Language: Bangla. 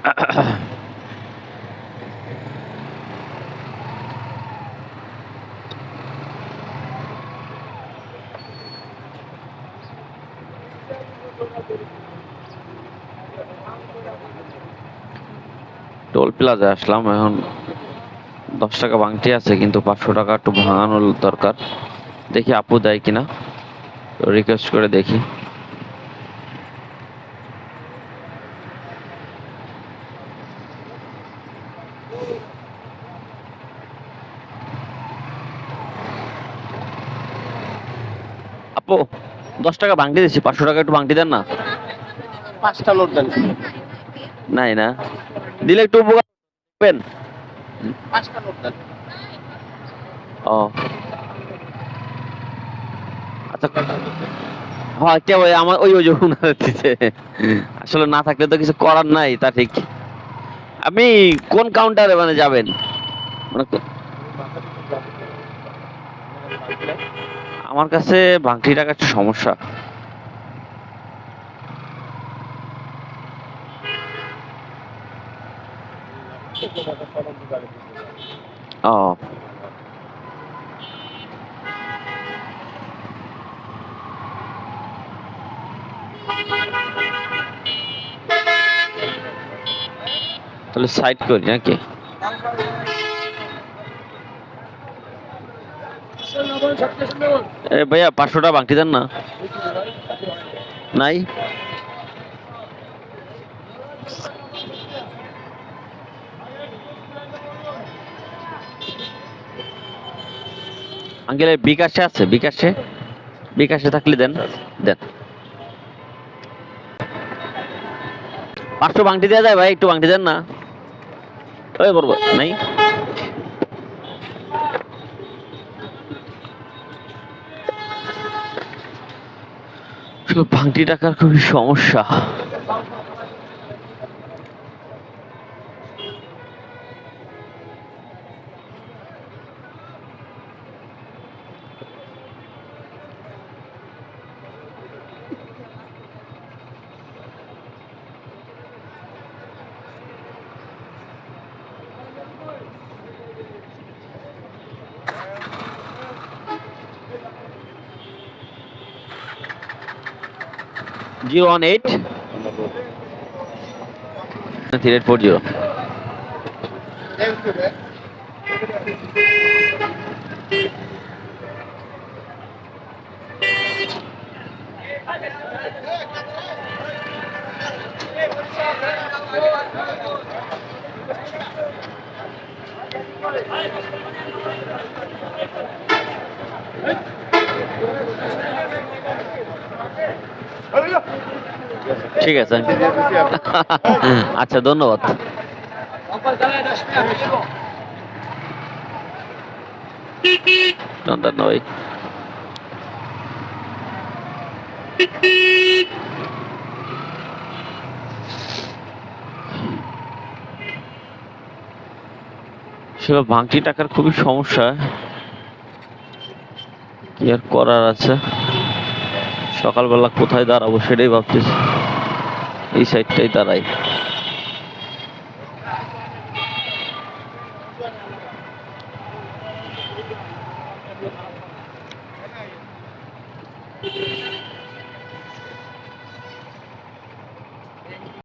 টোল প্লাজা আসলাম, এখন দশ টাকা ভাঙতি আছে, কিন্তু পাঁচশো টাকা একটু ভাঙানোর দরকার। দেখি আপু দেয় কিনা রিকোয়েস্ট করে দেখি। আপু দশ টাকা দিচ্ছি পাঁচশো টাকা একটু দেন না। পাঁচটা দেন। নাই না। দিলে একটু উপকার করবেন? পাঁচটা দেন। ও। আচ্ছা হ্যাঁ কে আমার ওই ওই আসলে না থাকলে তো কিছু করার নাই তা ঠিক। আপনি কোন কাউন্টারে মানে যাবেন? মানে আমার কাছে বাংটি টাকা একটা সমস্যা। ও। তাহলে সাইড করি নাকি? ভাইয়া, পাঁচশোটা বাংটি দেন না। নাই? আঙ্কেল বিকাশে আছে, বিকাশে? বিকাশে থাকলে দেন দেন। পাঁচশো বাংটি দেওয়া যায় ভাই, একটু বাংটি দেন না। ওই করব নাই? ভাঙটি টাকার খুবই সমস্যা। zero one eight three eight four zero ঠিক আছে। আচ্ছা ধন্যবাদ। ভাই। ভাঙটি টাকার খুবই সমস্যা। কি আর করার আছে? সকালবেলা কোথায় দাঁড়াবো সেটাই ভাবতেছি। এই সাইডটাই দাঁড়াই